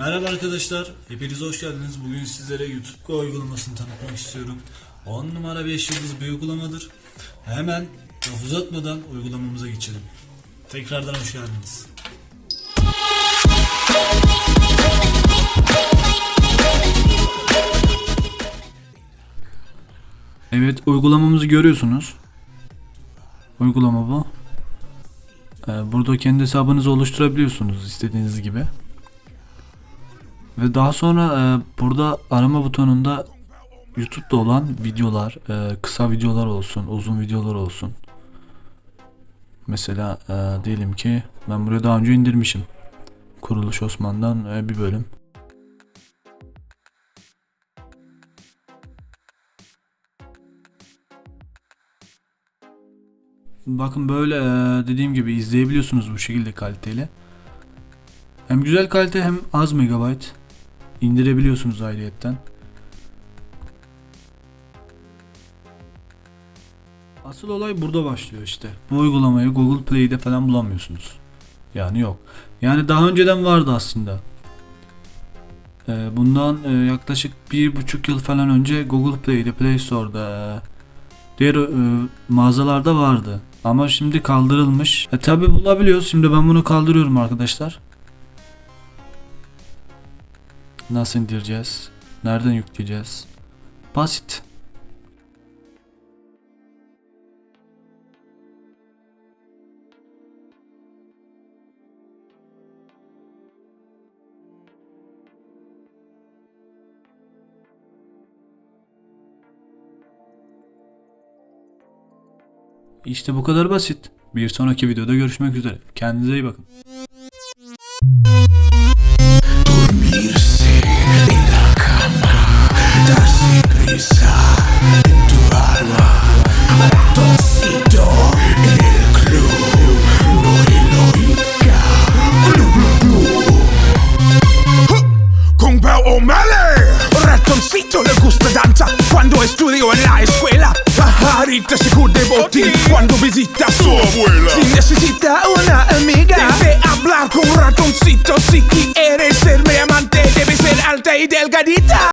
Merhaba arkadaşlar, hepiniz hoş geldiniz. Bugün sizlere YouTube Go uygulamasını tanıtmak istiyorum. 10 numara 5 yıldız bir uygulamadır. Hemen laf uzatmadan uygulamamıza geçelim. Tekrardan hoş geldiniz. Evet, uygulamamızı görüyorsunuz. Uygulama bu. Ee, Burada kendi hesabınızı oluşturabiliyorsunuz istediğiniz gibi. Ve daha sonra e, burada arama butonunda YouTube'da olan videolar, e, kısa videolar olsun, uzun videolar olsun. Mesela e, diyelim ki ben buraya daha önce indirmişim. Kuruluş Osman'dan e, bir bölüm. Bakın böyle e, dediğim gibi izleyebiliyorsunuz bu şekilde kaliteyle. Hem güzel kalite hem az megabayt indirebiliyorsunuz ayrıyetten. Asıl olay burada başlıyor işte. Bu uygulamayı Google Play'de falan bulamıyorsunuz. Yani yok. Yani daha önceden vardı aslında. Ee, bundan e, yaklaşık bir buçuk yıl falan önce Google Play'de, Play Store'da, e, diğer e, mağazalarda vardı. Ama şimdi kaldırılmış. E tabi bulabiliyoruz. Şimdi ben bunu kaldırıyorum arkadaşlar. Nasıl indireceğiz? Nereden yükleyeceğiz? Basit. İşte bu kadar basit. Bir sonraki videoda görüşmek üzere. Kendinize iyi bakın. Ratoncito le gusta danza cuando estudió en la escuela. Pajarita se de botín cuando visita a su abuela. Si necesita una amiga, debe hablar con ratoncito. Si quieres ser mi amante, debe ser alta y delgadita.